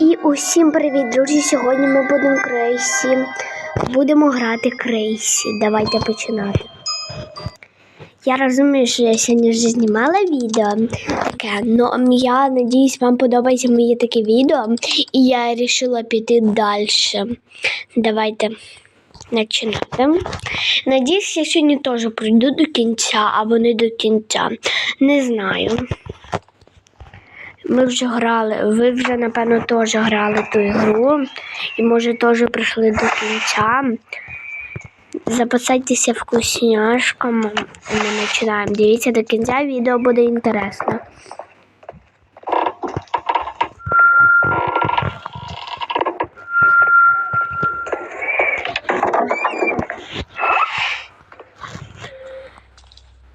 І усім привіт, друзі! Сьогодні ми будемо крейсі. Будемо грати крейсі. Давайте починати. Я розумію, що я сьогодні вже знімала відео таке, але я надіюсь, вам подобається моє таке відео, і я вирішила піти далі. Давайте починати. Надіюсь, я сьогодні теж пройду до кінця або не до кінця. Не знаю. Ми вже грали, ви вже, напевно, теж грали ту ігру і, може, теж прийшли до кінця. Запасайтеся вкусняшками. Ми починаємо. Дивіться до кінця, відео буде інтересно.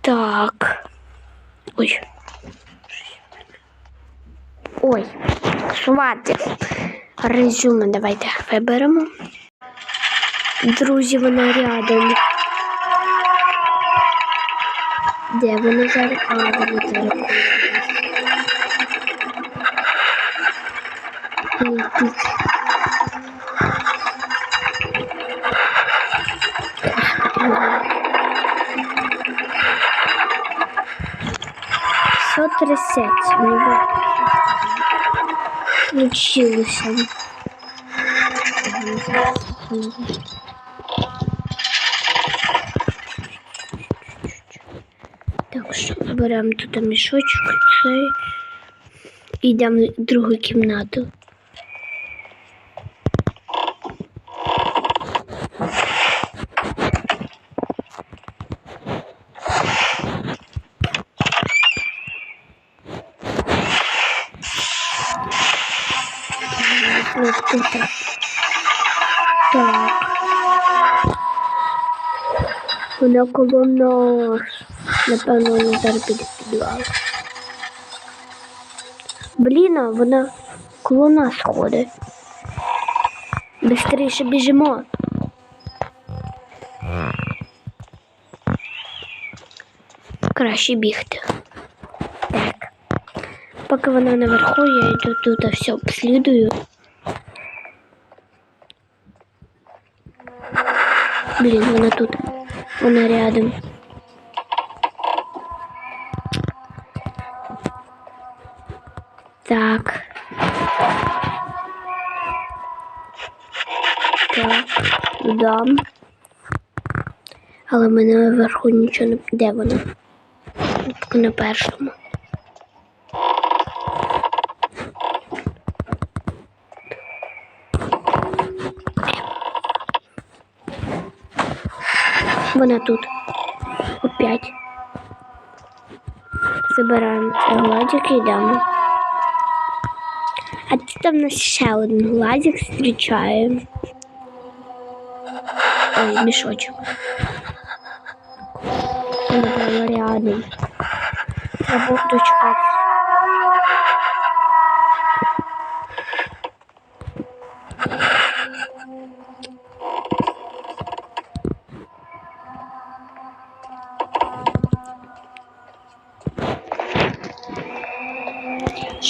Так. Ой. Ой, хватить. Резюме давайте виберемо. Друзі, вона рядом. Де вона зараз? А, вона зараз. Ей, ти. Случилося. Так що беремо тут мішочок цей. І йдемо в другу кімнату. Вона коло нас. Напевно, вона зараз піде підвал. Блін, а вона коло нас ходить. Бистріше біжимо. Краще бігти. Так. Поки вона наверху, я йду тут все обслідую. Блін, вона тут. Вона рядом. Так. Так, туди. Але в мене наверху нічого не... Де вона? На першому. Вона тут. Опять. Забираємо цей гладик і йдемо. А тут там нас ще один гладик зустрічає. Ой, мішочок. Вона прямо рядом. Треба дочекатися.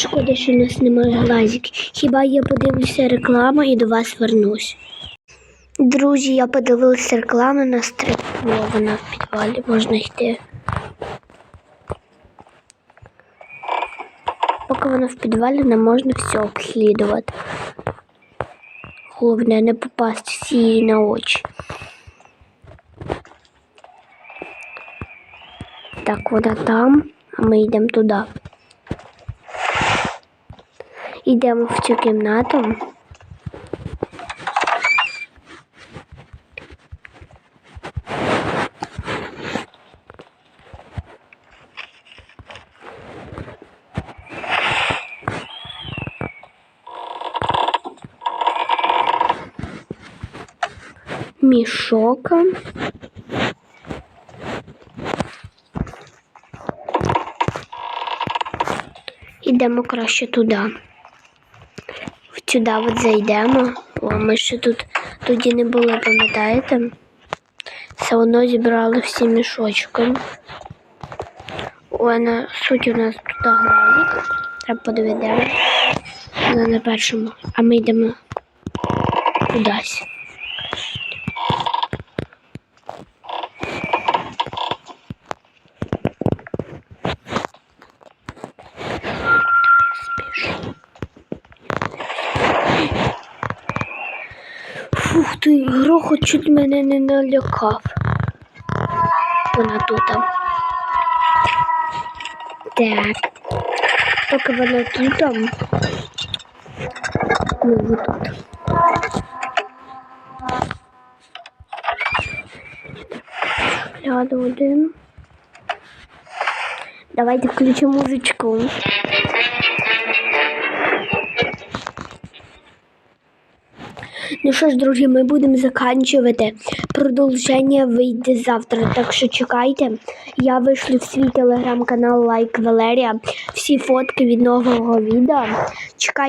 Шкода, що у нас немає глазик. Хіба я подивлюся рекламу і до вас вернусь. Друзі, я подивилася рекламу на стрипло, вона в підвалі можна йти. Поки вона в підвалі, не можна все обслідувати. Головне не попасти всі на очі. Так, вона там, а ми йдемо туди. Йдемо в цю кімнату. Мішок. Ідемо краще туди. Сюди от зайдемо. О, ми ще тут тоді не були, пам'ятаєте? Все одно зібрали всі мішочки. О, на суть у нас тут гравік. Треба подивитися. Вона на першому, а ми йдемо кудись. Ти, грохот чуть мене не налякав. Вона тут. Так. Поки вона тут. Ми вот тут. Гляду один. Давайте включимо музичку. Ну що ж, друзі, ми будемо закінчувати. Продовження вийде завтра, так що чекайте. Я вишлю в свій телеграм-канал Лайк Валерія. Всі фотки від нового відео. Чекайте.